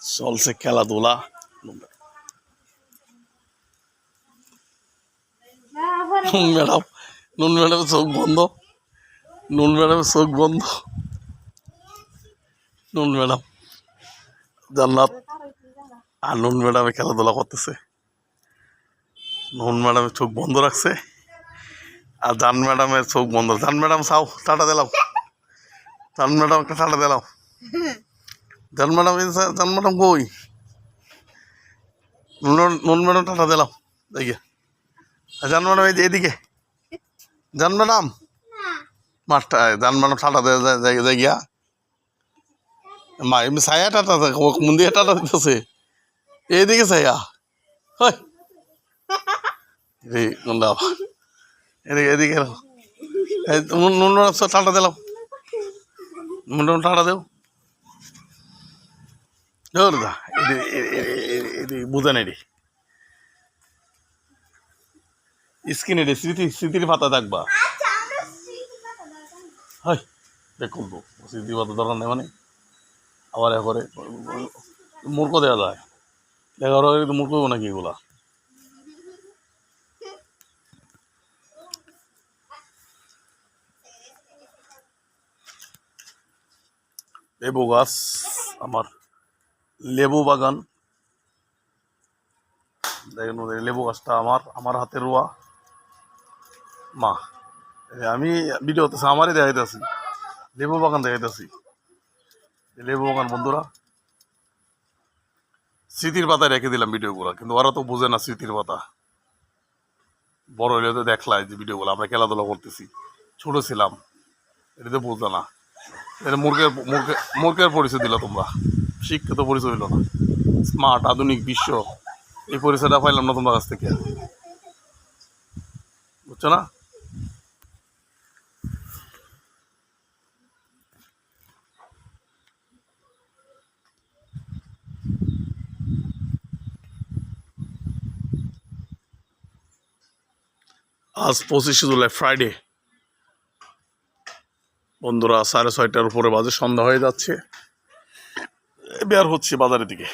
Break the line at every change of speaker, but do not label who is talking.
চলছে খেলাধুলা। নুন ম্যাডাম, নুন ম্যাডামের চোখ বন্ধ। নুন ম্যাডামের চোখ বন্ধ। নুন ম্যাডাম, জান্নাত। আর নুন ম্যাডামে খেলাধুলা করতেছে। নুন ম্যাডামের চোখ বন্ধ রাখছে। আর জান ম্যাডামের চোখ বন্ধ। জান ম্যাডাম, চাও, টাটা দিলাম। জান ম্যাডামকে টাটা দিলাম। জান ম্যাডাম জান ম্যাডাম কই? নুন ম্যাডাম টাটা দিলাম। দেখি জান ম্যাডাম এই এদিকে। জান ম্যাডাম? মাঠটা জান ম্যাডাম টাটা দে যাই গিয়া। মা এমনি ছায়া টাটা দেয়, কোন দিকে টাটা দিতেছে? এইদিকে ছায়া। হয় এদিকে এদিকে। নুন ম্যাডাম টাটা দিলাম। ম্যাডাম টাটা দেও। ধর দা এদি এদি বুঝেন এডি স্মৃতি স্মৃতির পাতা থাকবা হাই দেখুন তো স্মৃতি পাতা দরকার নেই মানে আবার একবারে মূর্খ দেওয়া যায় এগারো মূর্খ নাকি এগুলা লেবু গাছ আমার লেবু বাগান। দেখেন লেবু গাছটা আমার আমার হাতে রোয়া। মা আমি ভিডিও হতেছে আমারই দেখাইতেছি। লেবু বাগান দেখাইতেছি। লেবু বাগান বন্ধুরা, স্মৃতির পাতায় রেখে দিলাম ভিডিওগুলো, কিন্তু ওরা তো বোঝে না স্মৃতির পাতা। বড় হলে তো দেখলাই যে ভিডিওগুলো, আমরা খেলাধুলা করতেছি। ছোট ছিলাম, এটা তো বুঝতো না। এটা মূর্খের মূর্খের মূর্খের পরিচয় দিল তোমরা। শিক্ষিত পরিচয় হইল না। স্মার্ট, আধুনিক বিশ্ব, এই পরিচয়টা পাইলাম না তোমার কাছ থেকে। বুঝছ না? আজ পঁচিশে জুলাই ফ্রাইডে বন্ধুরা, সাড়ে ছয়টার উপরে বাজে, সন্ধ্যা হয়ে যাচ্ছে। বের হচ্ছে বাজারের দিকে।